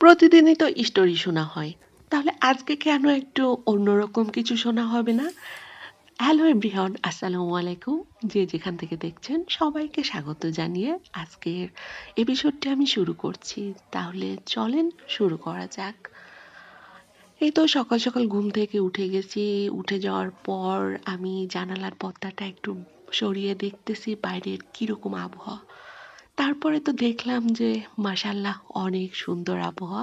প্রতিদিনই তো স্টোরি শোনা হয়। তাহলে আজকে কেন একটু অন্যরকম কিছু শোনা হবে না? হ্যালো এভরিওয়ান আসসালামু আলাইকুম। যে যেখান থেকে দেখছেন, সবাইকে স্বাগত জানিয়ে আজকের এপিসোডটি আমি শুরু করছি। তাহলে চলেন শুরু করা যাক। এই তো সকাল সকাল ঘুম থেকে উঠে গেছি। উঠে যাওয়ার পর আমি জানালার পর্দাটা একটু সরিয়ে দেখতেছি বাইরের কীরকম আবহাওয়া। তারপরে তো দেখলাম যে মাসাল্লাহ অনেক সুন্দর আবহাওয়া,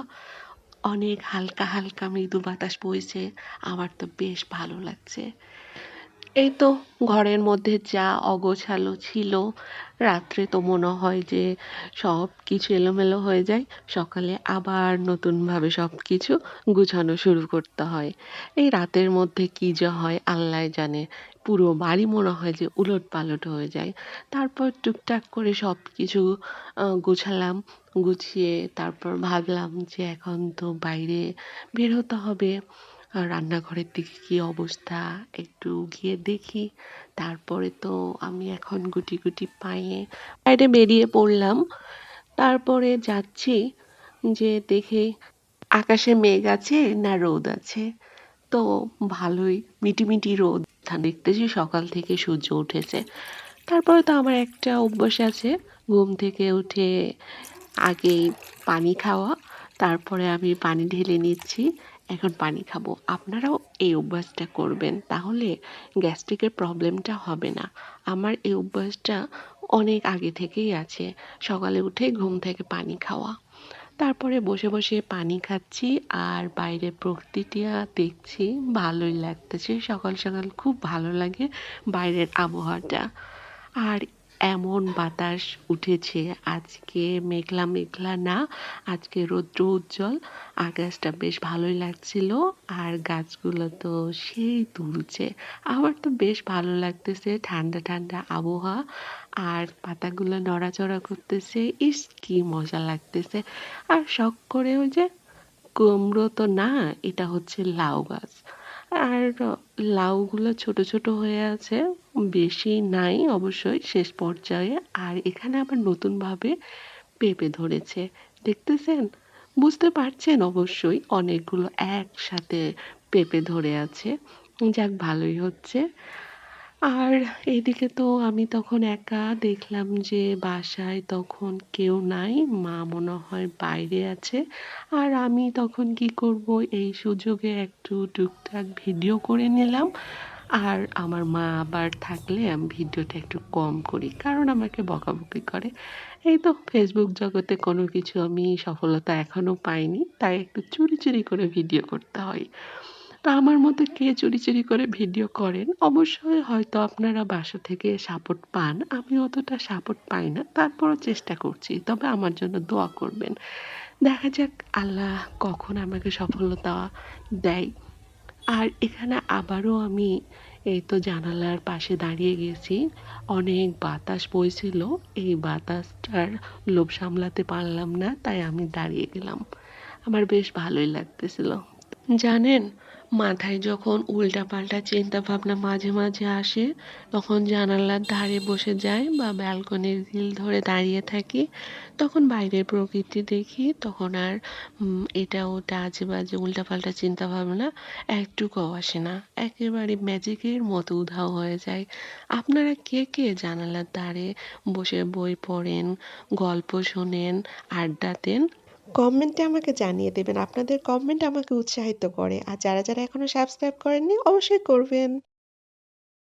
অনেক হালকা হালকা মৃদু বাতাস বইছে, আমার তো বেশ ভালো লাগছে। এই তো ঘরের মধ্যে যা অগোছালো ছিল, রাত্রে তো মনে হয় যে সব কিছু এলোমেলো হয়ে যায়। সকালে আবার নতুনভাবে সব কিছু গুছানো শুরু করতে হয়। এই রাতের মধ্যে কী যে হয় আল্লাহ জানে। পুরো বাড়ি মনে হয় যে উলট পালট হয়ে যায়। তারপর টুকটাক করে সব কিছু গুছালাম, গুছিয়ে তারপর ভাবলাম যে এখন তো বাইরে বের হতে হবে। রান্নাঘরের দিকে কী অবস্থা একটু গিয়ে দেখি। তারপরে তো আমি এখন গুটি গুটি পায়ে বাইরে বেরিয়ে পড়লাম। তারপরে যাচ্ছি যে দেখে আকাশে মেঘ আছে না রোদ আছে। তো ভালোই মিটিমিটি রোদ। দেখতেছি সকাল থেকে সূর্য উঠেছে। তারপরে তো আমার একটা অভ্যাস আছে। ঘুম থেকে উঠে আগে পানি খাওয়া। তারপরে আমি পানি ঢেলে নিচ্ছি। এখন পানি খাব। আপনারাও এই অভ্যাসটা করবেন, তাহলে গ্যাস্ট্রিকের প্রবলেমটা হবে না। আমার এই অভ্যাসটা অনেক আগে থেকেই আছে, সকালে উঠে ঘুম থেকে পানি খাওয়া। তারপরে বসে বসে পানি খাচ্ছি আর বাইরে প্রকৃতিটা দেখছি, ভালোই লাগতেছে। সকাল সকাল খুব ভালো লাগে বাইরের আবহাওয়াটা। আর এমন বাতাস উঠেছে, আজকে মেঘলা মেঘলা না, আজকে রৌদ্র উজ্জ্বল, আকাশটা বেশ ভালোই লাগছিল আর গাছগুলো তো সেই তুলছে। আমার তো বেশ ভালো লাগতেছে, ঠান্ডা ঠান্ডা আবহাওয়া আর পাতাগুলো নড়াচড়া করতেছে, ইস কি মজা লাগতেছে। আর শখ করে ওই যে কুমড়ো তো না, এটা হচ্ছে লাউ গাছ। আর লাউগুলো ছোট ছোট হয়ে আছে বেশি নাই অবশ্যই, শেষ পর্যায়ে। আর এখানে আবার নতুনভাবে পেঁপে ধরেছে। দেখতেছেন? বুঝতে পারছেন অবশ্যই অনেকগুলো একসাথে পেঁপে ধরে আছে। যাক, ভালোই হচ্ছে। আর এদিকে তো আমি তখন একা দেখলাম যে বাসায় তখন কেউ নাই, মা মনে হয় বাইরে আছে। আর আমি তখন কি করব? এই সুযোগে একটু টুকটাক ভিডিও করে নিলাম। আর আমার মা আবার থাকলে আমি ভিডিওটা একটু কম করি, কারণ আমাকে বকাবকি করে। এই তো ফেসবুক জগতে কোনো কিছু আমি সফলতা এখনও পাইনি, তাই একটু চুরি চুরি করে ভিডিও করতে হয়। তো আমার মতো কে চুরি চুরি করে ভিডিও করেন? অবশ্যই হয়তো আপনারা বাসা থেকে সাপোর্ট পান, আমি অতটা সাপোর্ট পাই না, তারপরও চেষ্টা করছি, তবে আমার জন্য দোয়া করবেন। দেখা যাক আল্লাহ কখন আমাকে সফলতা দেয়। আর এখানে আবারও আমি এই তো জানালার পাশে দাঁড়িয়ে গেছি। অনেক বাতাস বইছিল। এই বাতাসটার লোভ সামলাতে পারলাম না, তাই আমি দাঁড়িয়ে গেলাম। আমার বেশ ভালোই লাগতেছিল। জানেন, মাথায় যখন উল্টাপাল্টা চিন্তা ভাবনা মাঝে মাঝে আসে, তখন জানালার ধারে বসে যাই বা ব্যালকনির গ্রিল ধরে দাঁড়িয়ে থাকি। তখন বাইরের প্রকৃতি দেখি, তখন আর এটা ওটা আজে বাজে উল্টাপাল্টা চিন্তা ভাবনা একটুকুও আসে না। একেবারে ম্যাজিকের মতো উধাও হয়ে যায়। আপনারা কে কে জানালার ধারে বসে বই পড়েন, গল্প শোনেন, আড্ডা দেন? কমেন্টে আমাকে জানিয়ে দেবেন। আপনাদের কমেন্ট আমাকে উৎসাহিত করে। আর যারা যারা এখনও সাবস্ক্রাইব করেননি, অবশ্যই করবেন।